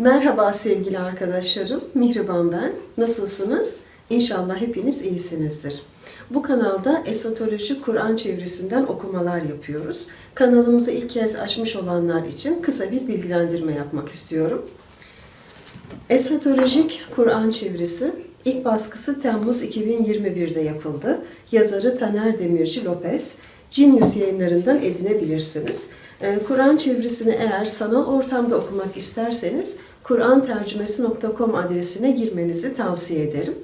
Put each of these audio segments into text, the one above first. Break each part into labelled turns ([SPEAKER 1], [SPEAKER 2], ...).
[SPEAKER 1] Merhaba sevgili arkadaşlarım, Mihriban ben. Nasılsınız? İnşallah hepiniz iyisinizdir. Bu kanalda esotoloji Kur'an çevresinden okumalar yapıyoruz. Kanalımızı ilk kez açmış olanlar için kısa bir bilgilendirme yapmak istiyorum. Esotolojik Kur'an çevirisi ilk baskısı Temmuz 2021'de yapıldı. Yazarı Taner Demirci Lopez. Genius yayınlarından edinebilirsiniz. Ee, Kur'an çevirisini eğer sanal ortamda okumak isterseniz kur'antercümesi.com adresine girmenizi tavsiye ederim.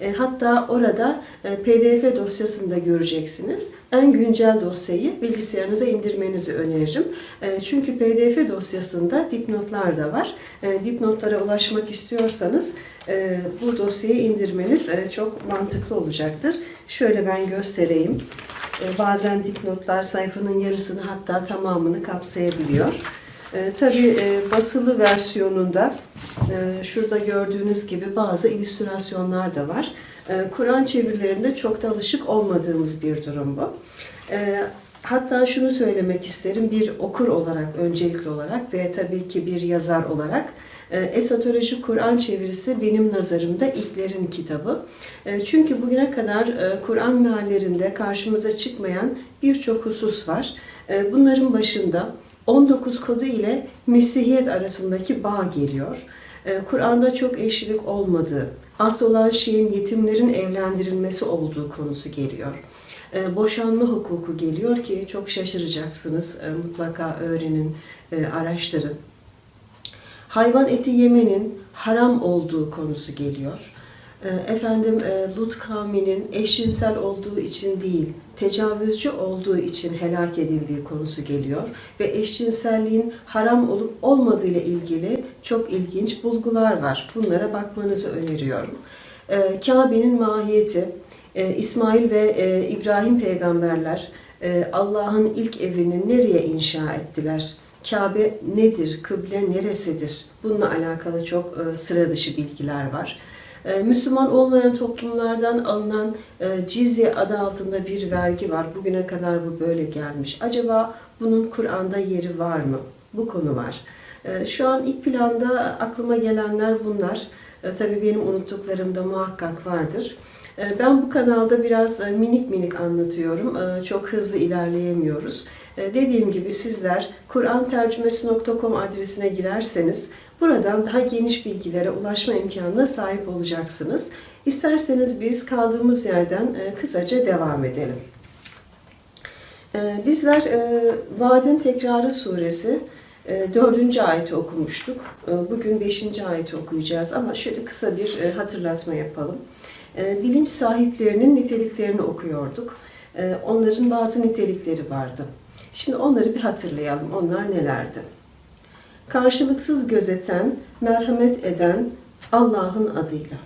[SPEAKER 1] E, Hatta orada e, PDF dosyasını da göreceksiniz. En güncel dosyayı bilgisayarınıza indirmenizi öneririm. E, Çünkü PDF dosyasında dipnotlar da var. Dipnotlara ulaşmak istiyorsanız bu dosyayı indirmeniz çok mantıklı olacaktır. Şöyle ben göstereyim. Bazen dipnotlar sayfanın yarısını hatta tamamını kapsayabiliyor. E, tabii e, basılı versiyonunda e, şurada gördüğünüz gibi bazı illüstrasyonlar da var. E, Kur'an çevirilerinde çok da alışık olmadığımız bir durum bu. E, hatta şunu söylemek isterim bir okur olarak öncelikli olarak ve tabii ki bir yazar olarak e, Esatoloji Kur'an çevirisi benim nazarımda ilklerin kitabı. E, Çünkü bugüne kadar e, Kur'an meallerinde karşımıza çıkmayan birçok husus var. E, Bunların başında 19 kodu ile Mesihiyet arasındaki bağ geliyor. Ee, Kur'an'da çok eşlilik olmadığı, asıl olan şeyin yetimlerin evlendirilmesi olduğu konusu geliyor. Ee, Boşanma hukuku geliyor ki çok şaşıracaksınız. Ee, Mutlaka öğrenin, e, araştırın. Hayvan eti yemenin haram olduğu konusu geliyor. Ee, Efendim e, Lut kavminin eşcinsel olduğu için değil, tecavüzcü olduğu için helak edildiği konusu geliyor ve eşcinselliğin haram olup olmadığı ile ilgili çok ilginç bulgular var. Bunlara bakmanızı öneriyorum. Ee, Kabe'nin mahiyeti, e, İsmail ve e, İbrahim peygamberler Allah'ın ilk evini nereye inşa ettiler? Kabe nedir? Kıble neresidir? Bununla alakalı çok sıra dışı bilgiler var. E, Müslüman olmayan toplumlardan alınan e, cizye adı altında bir vergi var. Bugüne kadar bu böyle gelmiş. Acaba bunun Kur'an'da yeri var mı? Bu konu var. E, Şu an ilk planda aklıma gelenler bunlar. E, Tabii benim unuttuklarım da muhakkak vardır. Ben bu kanalda biraz e, minik minik anlatıyorum. Çok hızlı ilerleyemiyoruz. Dediğim gibi sizler kur'antercümesi.com adresine girerseniz buradan daha geniş bilgilere ulaşma imkanına sahip olacaksınız. İsterseniz biz kaldığımız yerden e, kısaca devam edelim. E, Bizler e, Vaadin Tekrarı suresi e, dördüncü ayeti okumuştuk. Bugün beşinci ayeti okuyacağız ama şöyle kısa bir hatırlatma yapalım. Bilinç sahiplerinin niteliklerini okuyorduk. Onların bazı nitelikleri vardı. Şimdi onları bir hatırlayalım. Onlar nelerdi? Karşılıksız gözeten, merhamet eden Allah'ın adıyla.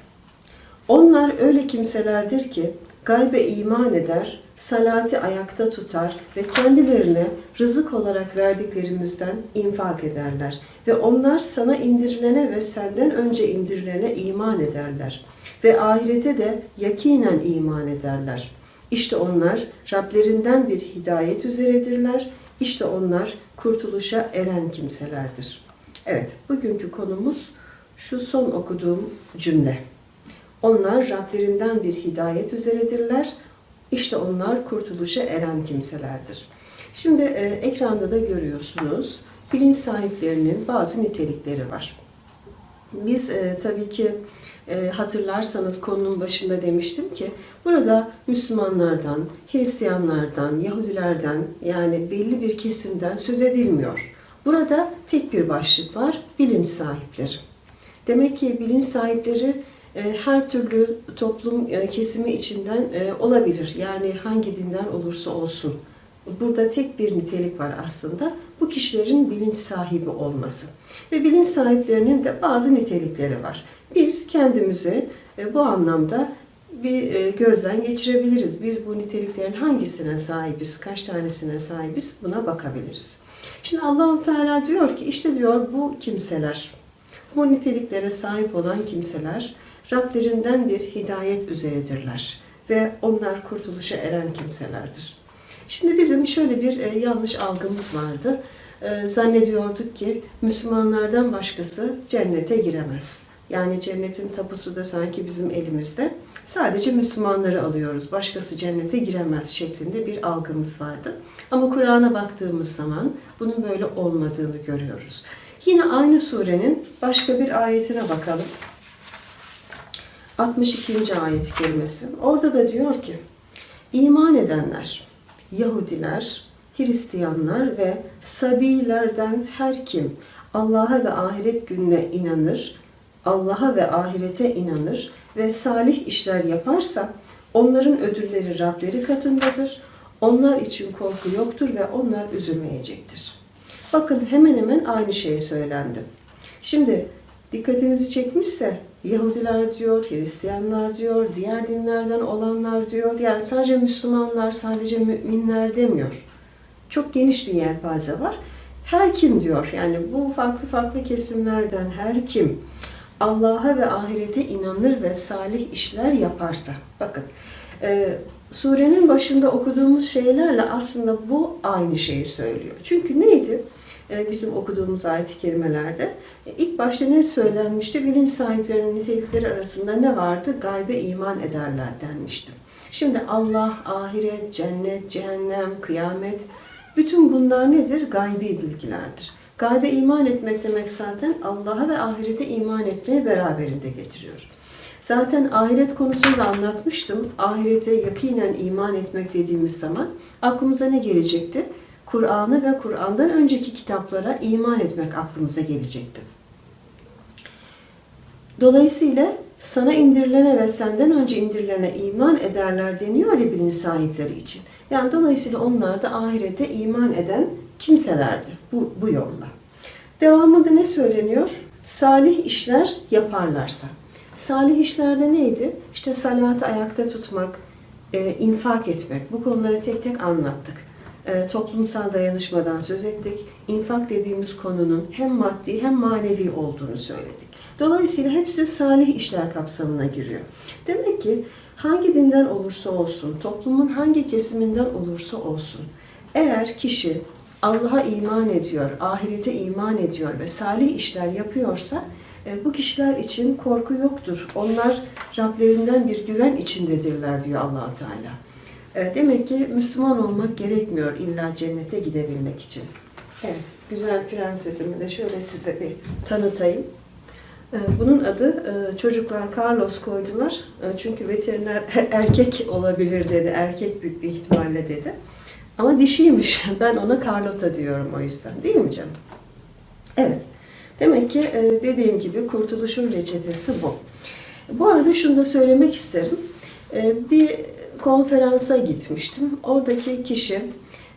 [SPEAKER 1] Onlar öyle kimselerdir ki gaybe iman eder, salati ayakta tutar ve kendilerine rızık olarak verdiklerimizden infak ederler. Ve onlar sana indirilene ve senden önce indirilene iman ederler. Ve ahirete de yakinen iman ederler. İşte onlar Rablerinden bir hidayet üzeredirler. İşte onlar kurtuluşa eren kimselerdir. Evet, bugünkü konumuz şu son okuduğum cümle. Onlar Rablerinden bir hidayet üzeredirler. İşte onlar kurtuluşa eren kimselerdir. Şimdi e, ekranda da görüyorsunuz bilinç sahiplerinin bazı nitelikleri var. Biz e, tabii ki e, hatırlarsanız konunun başında demiştim ki burada Müslümanlardan, Hristiyanlardan, Yahudilerden yani belli bir kesimden söz edilmiyor. Burada tek bir başlık var, bilinç sahipleri. Demek ki bilinç sahipleri e, her türlü toplum e, kesimi içinden e, olabilir. Yani hangi dinden olursa olsun. Burada tek bir nitelik var aslında. Bu kişilerin bilinç sahibi olması. Ve bilinç sahiplerinin de bazı nitelikleri var. Biz kendimizi e, bu anlamda bir e, gözden geçirebiliriz. Biz bu niteliklerin hangisine sahibiz, kaç tanesine sahibiz buna bakabiliriz. Şimdi Allahu Teala diyor ki işte diyor bu kimseler, bu niteliklere sahip olan kimseler Rablerinden bir hidayet üzeredirler ve onlar kurtuluşa eren kimselerdir. Şimdi bizim şöyle bir e, yanlış algımız vardı. e, zannediyorduk ki Müslümanlardan başkası cennete giremez. Yani cennetin tapusu da sanki bizim elimizde. Sadece Müslümanları alıyoruz. Başkası cennete giremez şeklinde bir algımız vardı. Ama Kur'an'a baktığımız zaman bunun böyle olmadığını görüyoruz. Yine aynı surenin başka bir ayetine bakalım. 62. ayet kelimesi. Orada da diyor ki, iman edenler, Yahudiler, Hristiyanlar ve Sabilerden her kim Allah'a ve ahiret gününe inanır, Allah'a ve ahirete inanır ve salih işler yaparsa onların ödülleri Rableri katındadır. Onlar için korku yoktur ve onlar üzülmeyecektir. Bakın hemen hemen aynı şey söylendi. Şimdi dikkatinizi çekmişse Yahudiler diyor, Hristiyanlar diyor, diğer dinlerden olanlar diyor. Yani sadece Müslümanlar, sadece müminler demiyor. Çok geniş bir yelpaze var. Her kim diyor, yani bu farklı farklı kesimlerden her kim Allah'a ve ahirete inanır ve salih işler yaparsa. Bakın, e, surenin başında okuduğumuz şeylerle aslında bu aynı şeyi söylüyor. Çünkü neydi? E, bizim okuduğumuz ayet-i kerimelerde. E, ilk başta ne söylenmişti? Bilinç sahiplerinin nitelikleri arasında ne vardı? Gaybe iman ederler denmişti. Şimdi Allah, ahiret, cennet, cehennem, kıyamet, bütün bunlar nedir? Gaybi bilgilerdir. Gaybe iman etmek demek zaten Allah'a ve ahirete iman etmeye beraberinde getiriyor. Zaten ahiret konusunu da anlatmıştım. Ahirete yakinen iman etmek dediğimiz zaman aklımıza ne gelecekti? Kur'an'ı ve Kur'an'dan önceki kitaplara iman etmek aklımıza gelecekti. Dolayısıyla sana indirilene ve senden önce indirilene iman ederler deniyor ya bilinç sahipleri için. Yani dolayısıyla onlar da ahirete iman eden kimselerdi bu, bu yolla. Devamında ne söyleniyor? Salih işler yaparlarsa. Salih işlerde neydi? İşte salatı ayakta tutmak, e, infak etmek. Bu konuları tek tek anlattık. E, toplumsal dayanışmadan söz ettik. İnfak dediğimiz konunun hem maddi hem manevi olduğunu söyledik. Dolayısıyla hepsi salih işler kapsamına giriyor. Demek ki hangi dinden olursa olsun, toplumun hangi kesiminden olursa olsun, eğer kişi Allah'a iman ediyor, ahirete iman ediyor ve salih işler yapıyorsa e, bu kişiler için korku yoktur. Onlar Rablerinden bir güven içindedirler diyor Allahu Teala. E, Demek ki Müslüman olmak gerekmiyor illa cennete gidebilmek için. Evet, güzel prensesimi de şöyle size bir tanıtayım. E, Bunun adı e, çocuklar Carlos koydular. Çünkü veteriner erkek olabilir dedi, erkek büyük bir ihtimalle dedi. Ama dişiymiş. Ben ona Carlota diyorum o yüzden. Değil mi canım? Evet. Demek ki dediğim gibi kurtuluşun reçetesi bu. Bu arada şunu da söylemek isterim. Bir konferansa gitmiştim. Oradaki kişi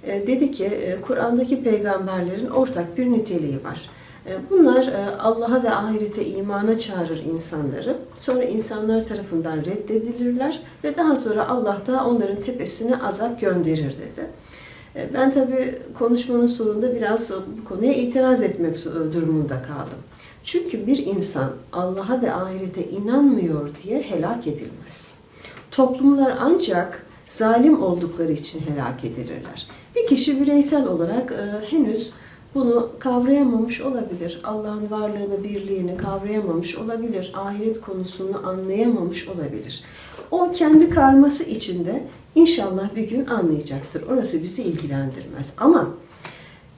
[SPEAKER 1] e, dedi ki e, Kur'an'daki peygamberlerin ortak bir niteliği var. E, Bunlar Allah'a ve ahirete imana çağırır insanları. Sonra insanlar tarafından reddedilirler ve daha sonra Allah da onların tepesine azap gönderir dedi. Ben tabii konuşmanın sonunda biraz bu konuya itiraz etmek durumunda kaldım. Çünkü bir insan Allah'a ve ahirete inanmıyor diye helak edilmez. Toplumlar ancak zalim oldukları için helak edilirler. Bir kişi bireysel olarak e, henüz bunu kavrayamamış olabilir. Allah'ın varlığını, birliğini kavrayamamış olabilir. Ahiret konusunu anlayamamış olabilir. O kendi karması içinde inşallah bir gün anlayacaktır. Orası bizi ilgilendirmez. Ama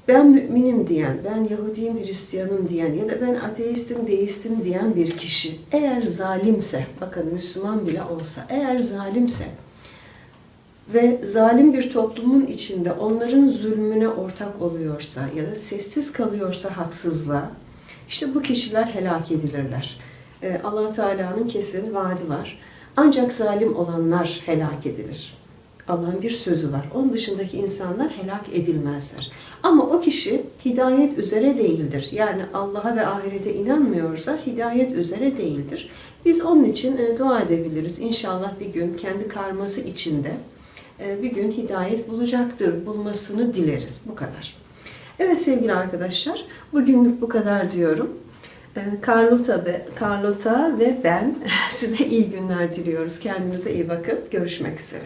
[SPEAKER 1] ben müminim diyen, ben Yahudiyim, Hristiyanım diyen ya da ben ateistim, deistim diyen bir kişi eğer zalimse, bakın Müslüman bile olsa, eğer zalimse ve zalim bir toplumun içinde onların zulmüne ortak oluyorsa ya da sessiz kalıyorsa haksızlığa, işte bu kişiler helak edilirler. Ee, allah Teala'nın kesin vaadi var. Ancak zalim olanlar helak edilir. Allah'ın bir sözü var. Onun dışındaki insanlar helak edilmezler. Ama o kişi hidayet üzere değildir. Yani Allah'a ve ahirete inanmıyorsa hidayet üzere değildir. Biz onun için e, dua edebiliriz. İnşallah bir gün kendi karması içinde e, bir gün hidayet bulacaktır. Bulmasını dileriz. Bu kadar. Evet sevgili arkadaşlar, bugünlük bu kadar diyorum. E, Carlota ve, Carlota ve ben size iyi günler diliyoruz. Kendinize iyi bakın. Görüşmek üzere.